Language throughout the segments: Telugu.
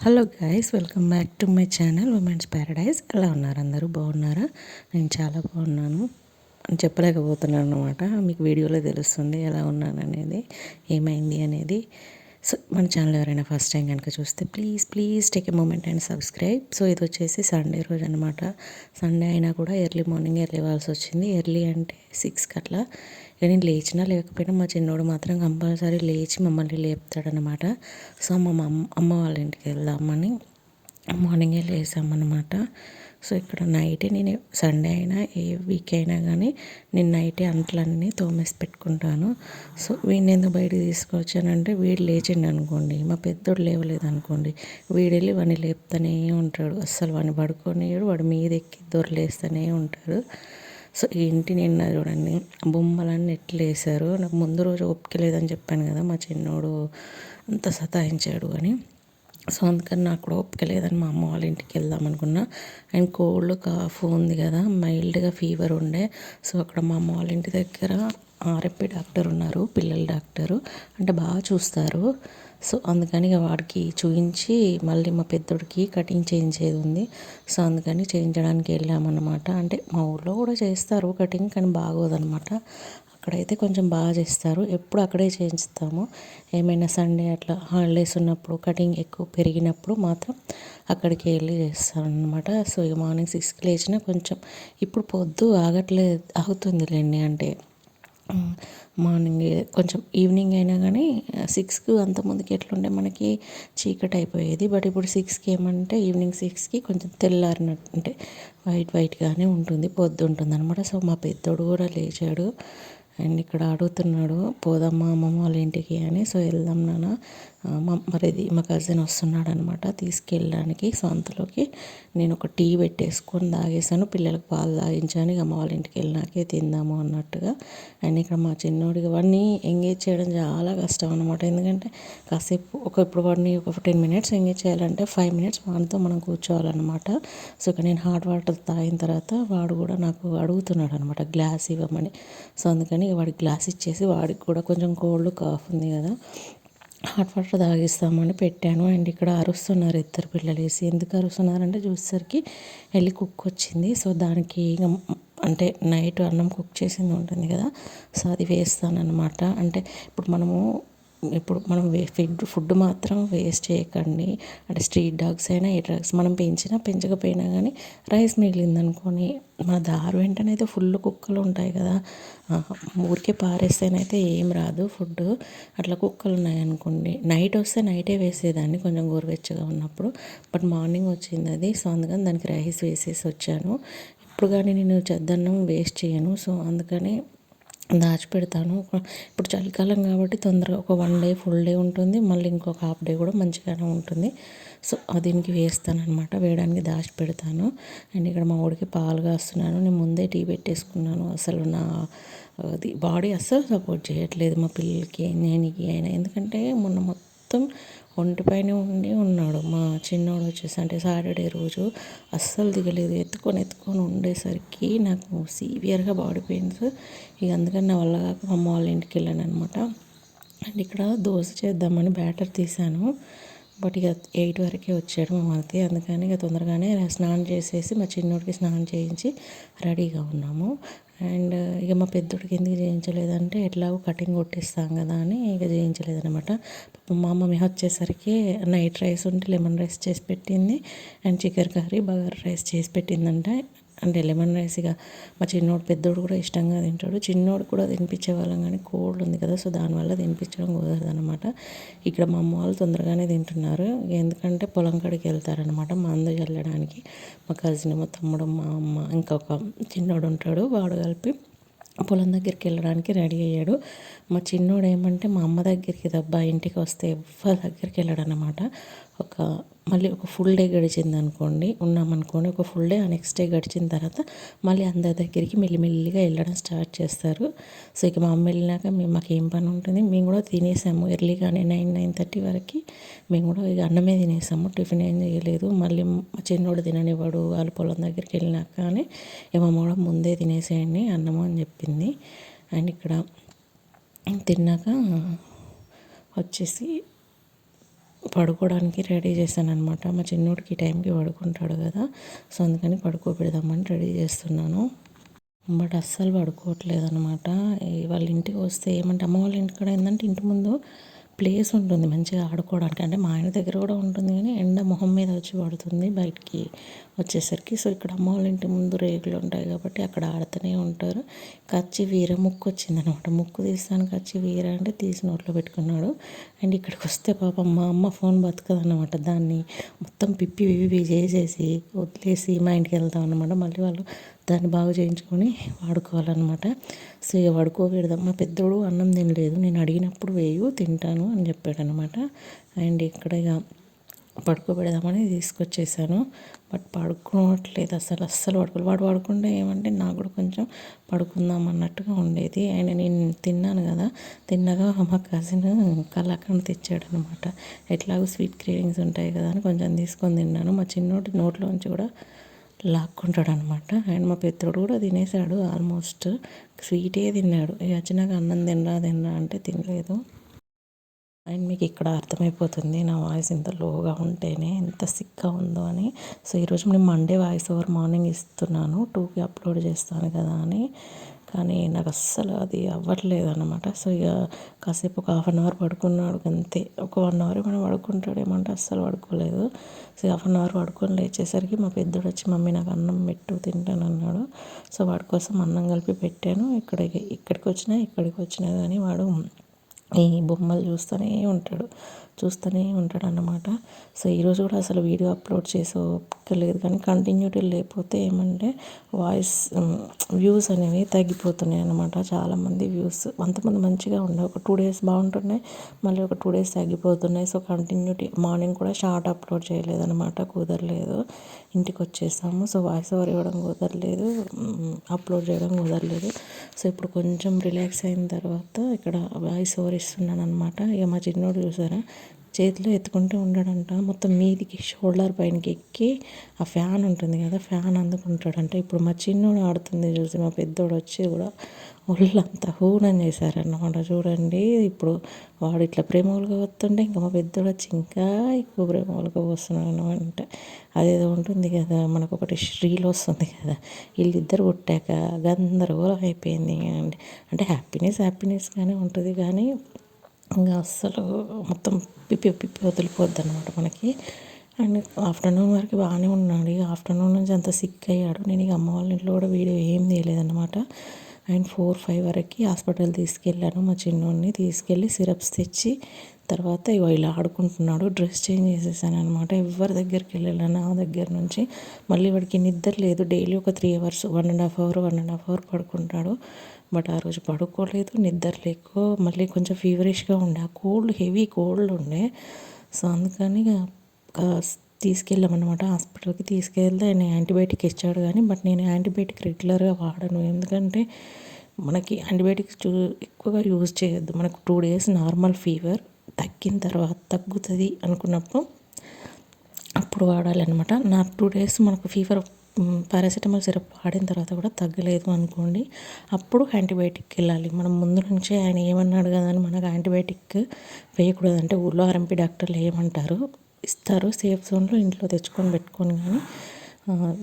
Hello guys welcome back to my channel women's paradise. ఎలా ఉన్నారు అందరూ? బాగున్నారా? నేను చాలా బాగున్నాను. అని చెప్పలేకపోతున్నాను అనమాట మీకు వీడియోలో తెలుస్తుంది ఎలా ఉన్నాను అనేది ఏమైంది అనేది. సో మన ఛానల్ ఎవరైనా ఫస్ట్ టైం కనుక చూస్తే please please take a moment and subscribe so ఇది వచ్చేసి సండే రోజు అనమాట సండే అయినా కూడా ఎర్లీ మార్నింగ్ లేవాల్సి వచ్చింది. ఎర్లీ అంటే సిక్స్కి అట్లా. ఇక నేను లేచినా లేకపోయినా మా చిన్నోడు మాత్రం కంపల్సరీ లేచి మమ్మల్ని లేపుతాడనమాట సో మా అమ్మ వాళ్ళ ఇంటికి వెళ్దామని మార్నింగే లేసామన్నమాట. సో ఇక్కడ నైటే నేను సండే అయినా ఏ వీక్ అయినా కానీ నేను నైటే అంట్లన్నీ తోమేసి పెట్టుకుంటాను. సో వీడిని ఎందుకు బయటకు తీసుకొచ్చానంటే వీడు లేచిండు అనుకోండి మా పెద్దోడు లేవలేదు అనుకోండి వీడెళ్ళి వాడిని లేపుతూనే ఉంటాడు. అస్సలు వాడిని పడుకొని వాడు మీద ఎక్కి దొరలేస్తూనే ఉంటాడు. సో ఇంటి నిన్న చూడండి బొమ్మలన్నీ ఎట్లా వేశారు? నాకు ముందు రోజు ఓపిక లేదని చెప్పాను కదా మా చిన్నోడు అంత సతాయించాడు అని. సో అందుకని నాకు కూడా ఓపిక లేదని మా అమ్మ వాళ్ళ ఇంటికి వెళ్దాం అనుకున్నా. అండ్ కోల్డ్ కాఫ్ ఉంది కదా మైల్డ్గా ఫీవర్ ఉండే. సో అక్కడ మా అమ్మ వాళ్ళ ఇంటి దగ్గర ఆర్ఎంపీ డాక్టర్ ఉన్నారు పిల్లల డాక్టరు. అంటే బాగా చూస్తారు. సో అందుకని వాడికి చూపించి మళ్ళీ మా పెద్దోడికి కటింగ్ చేయించేది ఉంది. సో అందుకని చేయించడానికి వెళ్ళామన్నమాట. అంటే మా ఊళ్ళో కూడా చేస్తారు కటింగ్ కానీ బాగోదన్నమాట. అక్కడైతే కొంచెం బాగా చేస్తారు. ఎప్పుడు అక్కడే చేయిస్తాము. ఏమైనా సండే అట్లా హాలిడేస్ ఉన్నప్పుడు కటింగ్ ఎక్కువ పెరిగినప్పుడు మాత్రం అక్కడికి వెళ్ళి చేస్తానమాట సో ఇక మార్నింగ్ సిక్స్కి లేచిన కొంచెం ఇప్పుడు పొద్దు ఆగట్లేదు ఆగుతుందిలేండి. అంటే మార్నింగ్ కొంచెం ఈవినింగ్ అయినా కానీ సిక్స్కి అంతకుముందుకి ఎట్లుండే మనకి చీకటి అయిపోయేది. బట్ ఇప్పుడు సిక్స్కి ఏమంటే ఈవినింగ్ సిక్స్కి కొంచెం తెల్లారినట్టు అంటే వైట్ వైట్గానే ఉంటుంది పొద్దు ఉంటుంది అనమాట సో మా పెద్దోడు కూడా లేచాడు. అండ్ ఇక్కడ అడుగుతున్నాడు పోదమ్మా అమ్మమ్మ వాళ్ళ ఇంటికి అని. సో వెళ్దాం నాన్న. మరిది మా కజిన్ వస్తున్నాడు అనమాట తీసుకెళ్ళడానికి. సో అంతలోకి నేను ఒక టీ పెట్టేసుకొని తాగేసాను పిల్లలకు పాలు తాగించాను. ఇక అమ్మ వాళ్ళ ఇంటికి వెళ్ళినాకే తిందాము అన్నట్టుగా అండ్ ఇక్కడ మా చిన్నోడికి వాడిని ఎంగేజ్ చేయడం చాలా కష్టం అనమాట ఎందుకంటే కాసేపు ఒక ఇప్పుడు వాడిని ఒక టెన్ మినిట్స్ ఎంగేజ్ చేయాలంటే ఫైవ్ మినిట్స్ వాడితో మనం కూర్చోవాలన్నమాట. సో ఇక నేను హాట్ వాటర్ తాగిన తర్వాత వాడు కూడా నాకు అడుగుతున్నాడు అనమాట గ్లాస్ ఇవ్వమని. సో అందుకని వాడికి గ్లాస్ ఇచ్చేసి వాడికి కూడా కొంచెం కోల్డ్ కాఫ్ ఉంది కదా. హాట్ వాటర్ తాగిస్తామని పెట్టాను. అండ్ ఇక్కడ అరుస్తున్నారు ఇద్దరు పిల్లలు వేసి ఎందుకు అరుస్తున్నారంటే చూసేసరికి వెళ్ళి కుక్ వచ్చింది. సో దానికి అంటే నైట్ అన్నం కుక్ చేసింది ఉంటుంది కదా. సో అది వేస్తానన్నమాట. అంటే ఇప్పుడు మనము ఇప్పుడు మనం ఫుడ్ ఫుడ్ మాత్రం వేస్ట్ చేయకండి. అంటే స్ట్రీట్ డాగ్స్ అయినా ఏ డాగ్స్ మనం పెంచినా పెంచకపోయినా కానీ రైస్ మిగిలిందనుకోని మన దారు వెంటనే అయితే ఫుల్ కుక్కలు ఉంటాయి కదా. ఊరికే పారేస్తేనైతే ఏం రాదు ఫుడ్ అట్లా కుక్కలు ఉన్నాయనుకోండి నైట్ వస్తే నైటే వేసేదాన్ని కొంచెం గోరువెచ్చగా ఉన్నప్పుడు. బట్ మార్నింగ్ వచ్చింది అది సో అందుకని దానికి రైస్ వేసేసి వచ్చాను. ఇప్పుడు కానీ నేను చెద్దన్నం వేస్ట్ చేయను సో అందుకని దాచిపెడతాను. ఇప్పుడు చలికాలం కాబట్టి తొందరగా ఒక వన్ డే ఫుల్ డే ఉంటుంది. మళ్ళీ ఇంకొక హాఫ్ డే కూడా మంచిగానే ఉంటుంది. సో దీనికి వేస్తాను అనమాట వేయడానికి దాచి పెడతాను అండ్ ఇక్కడ మా ఊడికి పాలు కాస్తున్నాను. నేను ముందే టీ పెట్టేసుకున్నాను. అసలు నా అది బాడీ అస్సలు సపోర్ట్ చేయట్లేదు మా పిల్లలకి నేనికి అయినా. ఎందుకంటే మొన్న మొత్తం ఒంటిపైన ఉండి ఉన్నాడు. మా చిన్నోడు వచ్చేసి అంటే సాటర్డే రోజు అస్సలు దిగలేదు. ఎత్తుకొని ఎత్తుకొని ఉండేసరికి నాకు సీవియర్గా బాడీ పెయిన్స్. ఇక అందుకని నా వల్ల కాక అమ్మ వాళ్ళ ఇంటికి వెళ్ళాను అనమాట అండ్ ఇక్కడ దోశ చేద్దామని బ్యాటర్ తీసాను బట్ ఇక ఎయిట్ వరకే వచ్చాడు మా మరిది. అందుకని ఇక తొందరగానే స్నానం చేసేసి మా చిన్నోడికి స్నానం చేయించి రెడీగా ఉన్నాము. అండ్ ఇక మా పెద్దోడికి ఎందుకు చేయించలేదంటే ఎట్లాగో కటింగ్ కొట్టిస్తాం కదా అని ఇక చేయించలేదనమాట మా మమ్మీ వచ్చేసరికి నైట్ రైస్ ఉంటే లెమన్ రైస్ చేసి పెట్టింది. And chicken curry bagara rice చేసి పెట్టిందంటే. అంటే లెమన్ రైస్ ఇక మా చిన్నోడు పెద్దోడు కూడా ఇష్టంగా తింటాడు. చిన్నోడు కూడా తినిపించే వాళ్ళం కానీ కోల్డ్ ఉంది కదా సో దానివల్ల తినిపించడం కుదరదు అనమాట ఇక్కడ మా అమ్మ వాళ్ళు తొందరగానే తింటున్నారు. ఎందుకంటే పొలం కాడికి వెళ్తారనమాట మందు చల్లడానికి మా కజిన్ మా తమ్ముడు మా అమ్మ ఇంకొక చిన్నోడు ఉంటాడు. వాడు కలిపి పొలం దగ్గరికి వెళ్ళడానికి రెడీ అయ్యాడు. మా చిన్నోడు ఏమంటే మా అమ్మ దగ్గరికి దబ్బా ఇంటికి వస్తే ఎవ్వరి దగ్గరికి వెళ్ళాడు అనమాట ఒక మళ్ళీ ఒక ఫుల్ డే గడిచింది అనుకోండి ఉన్నామనుకోండి ఒక ఫుల్ డే ఆ నెక్స్ట్ డే గడిచిన తర్వాత మళ్ళీ అందరి దగ్గరికి మెల్లిమెల్లిగా వెళ్ళడం స్టార్ట్ చేస్తారు. సో ఇక మా అమ్మ వెళ్ళినాక మేము మాకు ఏం పని ఉంటుంది? మేము కూడా తినేసాము. ఎర్లీగానే నైన్ నైన్ థర్టీ వరకు మేము కూడా ఇక అన్నమే తినేసాము. టిఫిన్ ఏం చేయలేదు. మళ్ళీ మా చిన్నోడు తిననివ్వడు. వాళ్ళ పొలం దగ్గరికి వెళ్ళినాక కానీ ఏమో కూడా ముందే తినేసేయండి అన్నము అని చెప్పింది. అండ్ ఇక్కడ తిన్నాక వచ్చేసి పడుకోవడానికి రెడీ చేశాను అనమాట మా చిన్నోడికి ఈ టైంకి పడుకుంటాడు కదా సో అందుకని పడుకోబెడదామని రెడీ చేస్తున్నాను. బట్ అస్సలు పడుకోవట్లేదు అనమాట వాళ్ళ ఇంటికి వస్తే ఏమంటే అమ్మ వాళ్ళ ఇంటికాడ ఏంటంటే ఇంటి ముందు ప్లేస్ ఉంటుంది మంచిగా ఆడుకోవడానికి. అంటే మా ఆయన దగ్గర కూడా ఉంటుంది కానీ ఎండ మొహం మీద వచ్చి పడుతుంది బయటికి వచ్చేసరికి. సో ఇక్కడ అమ్మ వాళ్ళ ఇంటి ముందు రేగులు ఉంటాయి కాబట్టి అక్కడ ఆడుతూనే ఉంటారు. కచ్చి వీర ముక్కు వచ్చిందనమాట. ముక్కు తీస్తాను. కచ్చి వీర అంటే తీసి నోట్లో పెట్టుకున్నాడు. అండ్ ఇక్కడికి వస్తే పాపం మా అమ్మ ఫోన్ బతకదనమాట దాన్ని మొత్తం పిప్పి వివి చేసేసి వదిలేసి మా ఇంటికి వెళ్తాం అనమాట మళ్ళీ వాళ్ళు దాన్ని బాగు చేయించుకొని వాడుకోవాలన్నమాట. సో ఇక పడుకోబెడదాం మా పెద్దోడు అన్నం తినలేదు. నేను అడిగినప్పుడు వేయు తింటాను అని చెప్పాడు అనమాట అండ్ ఇక్కడ ఇక పడుకోబెడదామని తీసుకొచ్చేసాను. బట్ పడుకోవట్లేదు. అసలు అస్సలు పడుకోలేదు. వాడు పడుకుంటే ఏమంటే నాకు కూడా కొంచెం పడుకుందాం అన్నట్టుగా ఉండేది. అండ్ నేను తిన్నాను కదా. తిన్నగా మా కజిన్ కలాకండ్ తెచ్చాడు అనమాట ఎట్లాగో స్వీట్ క్రేవింగ్స్ ఉంటాయి కదా అని కొంచెం తీసుకొని తిన్నాను. మా చిన్నోటి నోట్లోంచి కూడా లాక్కుంటాడు అనమాట అండ్ మా పెద్దోడు కూడా తినేసాడు ఆల్మోస్ట్. స్వీటే తిన్నాడు. వచ్చినాక అన్నం తినరా తినరా అంటే తినలేదు. అండ్ మీకు ఇక్కడ అర్థమైపోతుంది నా వాయిస్ ఇంత లోగా ఉంటేనే ఎంత సిక్గా ఉందో అని. సో ఈరోజు నేను మండే వాయిస్ ఓవర్ మార్నింగ్ ఇస్తున్నాను. టూకి అప్లోడ్ చేస్తాను కదా అని. కానీ నాకు అస్సలు అది అవ్వట్లేదు అనమాట సో ఇక కాసేపు ఒక హాఫ్ అన్ అవర్ పడుకున్నాడు అంతే. ఒక వన్ అవర్ మనం పడుకుంటాడేమంటే అస్సలు పడుకోలేదు. సో హాఫ్ అన్ అవర్ పడుకొని లేచేసరికి మా పెద్దోడు వచ్చి మమ్మీ నాకు అన్నం పెట్టు తింటాను అన్నాడు. సో వాడి కోసం అన్నం కలిపి పెట్టాను. ఇక్కడ ఇక్కడికి వచ్చినా ఇక్కడికి వచ్చినా కానీ వాడు ఈ బొమ్మలు చూస్తూనే ఉంటాడు. చూస్తూనే ఉంటాడు అన్నమాట సో ఈరోజు కూడా అసలు వీడియో అప్లోడ్ చేసుకోలేదు కానీ కంటిన్యూటీ లేకపోతే ఏమంటే వాయిస్ వ్యూస్ అనేవి తగ్గిపోతున్నాయి అన్నమాట. చాలామంది వ్యూస్ అంతమంది మంచిగా ఉండే ఒక టూ డేస్ బాగుంటున్నాయి మళ్ళీ ఒక టూ డేస్ తగ్గిపోతున్నాయి. సో కంటిన్యూటీ మార్నింగ్ కూడా షార్ట్ అప్లోడ్ చేయలేదన్నమాట. కుదరలేదు. ఇంటికి వచ్చేసాము సో వాయిస్ ఓవర్ ఇవ్వడం కుదరలేదు. అప్లోడ్ చేయడం కుదరలేదు. సో ఇప్పుడు కొంచెం రిలాక్స్ అయిన తర్వాత ఇక్కడ వాయిస్ ఓవర్ ఇస్తున్నాను అనమాట ఇక మా చిన్నోడు చూసారా? చేతిలో ఎత్తుకుంటూ ఉండడంట. మొత్తం మీదికి షోల్డర్ పైనకి ఎక్కి ఆ ఫ్యాన్ ఉంటుంది కదా ఫ్యాన్ అందుకుంటాడంట. ఇప్పుడు మా చిన్నోడు ఆడుతుంది చూసి మా పెద్దోడు వచ్చి కూడా ఒళ్ళంతా హూనం చేశారన్నమాట. చూడండి ఇప్పుడు వాడు ఇట్లా ప్రేమలుగా వస్తుంటే ఇంకా మా పెద్దోడు వచ్చి ఇంకా ఎక్కువ ప్రేమలుగా వస్తున్నాడు అంటే అదేదో ఉంటుంది కదా మనకు ఒకటి శ్రీలు వస్తుంది కదా వీళ్ళిద్దరు పుట్టాక గందరగోళం అయిపోయింది. అంటే హ్యాపీనెస్ హ్యాపీనెస్గానే ఉంటుంది కానీ ఇంకా అస్సలు మొత్తం పిప్పి పిప్పి వదిలిపోద్ది అనమాట మనకి. అండ్ ఆఫ్టర్నూన్ వరకు బాగానే ఉన్నాడు. ఇక ఆఫ్టర్నూన్ నుంచి అంత సిక్ అయ్యాడు. నేను ఇక అమ్మ వాళ్ళ ఇంట్లో కూడా వీడియో ఏం తీయలేదన్నమాట. అండ్ ఫోర్ ఫైవ్ వరకు హాస్పిటల్ తీసుకెళ్ళాను. మా చిన్నోడిని తీసుకెళ్ళి సిరప్స్ తెచ్చి తర్వాత ఇగో ఇలా ఆడుకుంటున్నాడు. డ్రెస్ చేంజ్ చేసేసాను అనమాట ఎవరి దగ్గరికి వెళ్ళాను నా దగ్గర నుంచి. మళ్ళీ వాడికి నిద్ర లేదు. డైలీ ఒక three hours one and half hour one and half hour పడుకుంటాడు. బట్ ఆ రోజు పడుకోలేదు నిద్ర లేకో మళ్ళీ కొంచెం ఫీవరిష్గా ఉండే. ఆ కోల్డ్ హెవీ కోల్డ్ ఉండే. సో అందుకని తీసుకెళ్ళామన్నమాట. హాస్పిటల్కి తీసుకెళ్తే ఆయన యాంటీబయాటిక్ ఇచ్చాడు కానీ బట్ నేను యాంటీబయాటిక్ రెగ్యులర్గా వాడను. ఎందుకంటే మనకి యాంటీబయాటిక్స్ చూ ఎక్కువగా యూజ్ చేయొద్దు. మనకు టూ డేస్ నార్మల్ ఫీవర్ తగ్గిన తర్వాత తగ్గుతుంది అనుకున్నప్పుడు అప్పుడు వాడాలన్నమాట. నా టూ డేస్ మనకు ఫీవర్ పారాసిటమాల్ సిరప్ వాడిన తర్వాత కూడా తగ్గలేదు అనుకోండి. అప్పుడు యాంటీబయాటిక్ వెళ్ళాలి. మనం ముందు నుంచే ఆయన ఏమన్నాడు కదా అని మనకు యాంటీబయాటిక్ వేయకూడదు అంటే ఊళ్ళో ఆర్ఎంపీ డాక్టర్లు ఏమంటారు? ఇస్తారు. సేఫ్ జోన్లో ఇంట్లో తెచ్చుకొని పెట్టుకొని కానీ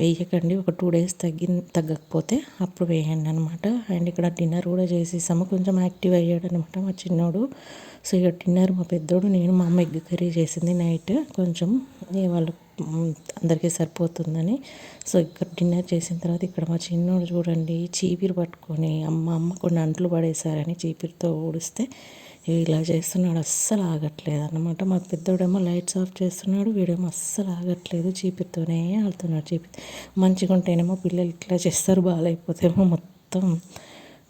వేయకండి. ఒక టూ డేస్ తగ్గి తగ్గకపోతే అప్పుడు వేయండి అనమాట అండ్ ఇక్కడ డిన్నర్ కూడా చేసేసాము. కొంచెం యాక్టివ్ అయ్యాడు అనమాట మా చిన్నోడు. సో ఇక డిన్నర్ మా పెద్దోడు నేను మా అమ్మ ఎగ్ కర్రీ చేసింది నైట్. కొంచెం వాళ్ళు అందరికీ సరిపోతుందని. సో ఇక్కడ డిన్నర్ చేసిన తర్వాత ఇక్కడ మా చిన్నోడు చూడండి చీపిరి పట్టుకొని అమ్మ అమ్మ కొన్ని అంట్లు పడేశారని చీపిరితో ఊడిస్తే ఇలా చేస్తున్నాడు అస్సలు ఆగట్లేదు అనమాట మా పెద్దోడేమో లైట్స్ ఆఫ్ చేస్తున్నాడు వీడేమో అస్సలు ఆగట్లేదు చీపిరితోనే ఆడుతున్నాడు చీపి మంచిగా ఉంటేనేమో పిల్లలు ఇట్లా చేస్తారు బాగాలేకపోతేమో మొత్తం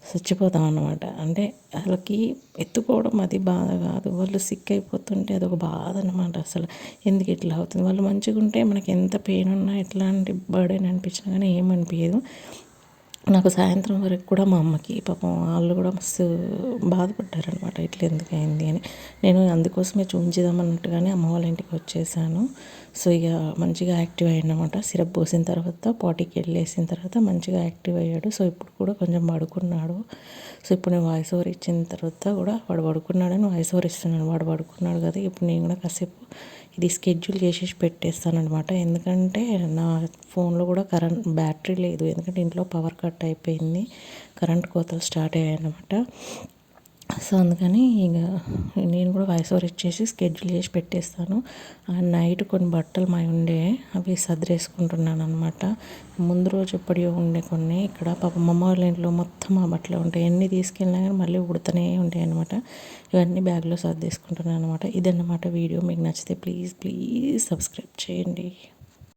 చచ్చిపోతాం అనమాట అంటే వాళ్ళకి ఎత్తుకోవడం అది బాధ కాదు. వాళ్ళు సిక్ అయిపోతుంటే అదొక బాధ అనమాట అసలు. ఎందుకు ఇట్లా అవుతుంది? వాళ్ళు మంచిగా ఉంటే మనకి ఎంత పెయిన్ ఉన్నా ఎట్లాంటి బర్డెన్ అనిపించినా కానీ ఏమనిపించదు నాకు సాయంత్రం వరకు కూడా మా అమ్మకి పాపం వాళ్ళు కూడా మస్తు బాధపడ్డారనమాట ఇట్లా ఎందుకు అయింది అని. నేను అందుకోసమే చూపించుదాం అన్నట్టుగానే అమ్మ వాళ్ళ ఇంటికి వచ్చేసాను. సో ఇక మంచిగా యాక్టివ్ అయ్యాడనమాట సిరప్ పోసిన తర్వాత పాటికి వెళ్ళేసిన తర్వాత మంచిగా యాక్టివ్ అయ్యాడు. సో ఇప్పుడు కూడా కొంచెం పడుకున్నాడు. సో ఇప్పుడు నేను వాయిస్ ఓవర్ ఇచ్చిన తర్వాత కూడా వాడు పడుకున్నాడని వాయిస్ ఓవర్ ఇస్తున్నాను వాడు పడుకున్నాడు కదా. ఇప్పుడు నేను కూడా కాసేపు ఇది స్కెడ్యూల్ చేసేసి పెట్టేస్తాను అనమాట ఎందుకంటే నా ఫోన్లో కూడా కరెంట్ బ్యాటరీ లేదు. ఎందుకంటే ఇంట్లో పవర్ కట్ అయిపోయింది. కరెంట్ కోతలు స్టార్ట్ అయ్యాయి అనమాట సో అందుకని ఇక నేను కూడా వాయిస్ ఓవర్ ఇచ్చేసి స్కెడ్యూల్ చేసి పెట్టేస్తాను. నైట్ కొన్ని బట్టలు మా ఉండే అవి సదిరేసుకుంటున్నాను అనమాట ముందు రోజు ఎప్పటియో ఉండే కొన్ని. ఇక్కడ పాప మమ్మ వాళ్ళ ఇంట్లో మొత్తం ఆ బట్టలు ఉంటాయి. ఎన్ని తీసుకెళ్ళినా కానీ మళ్ళీ ఉడుతూనే ఉంటాయి అనమాట ఇవన్నీ బ్యాగ్లో సర్దేసుకుంటున్నాను అనమాట ఇదన్నమాట వీడియో. మీకు నచ్చితే ప్లీజ్ ప్లీజ్ సబ్స్క్రైబ్ చేయండి.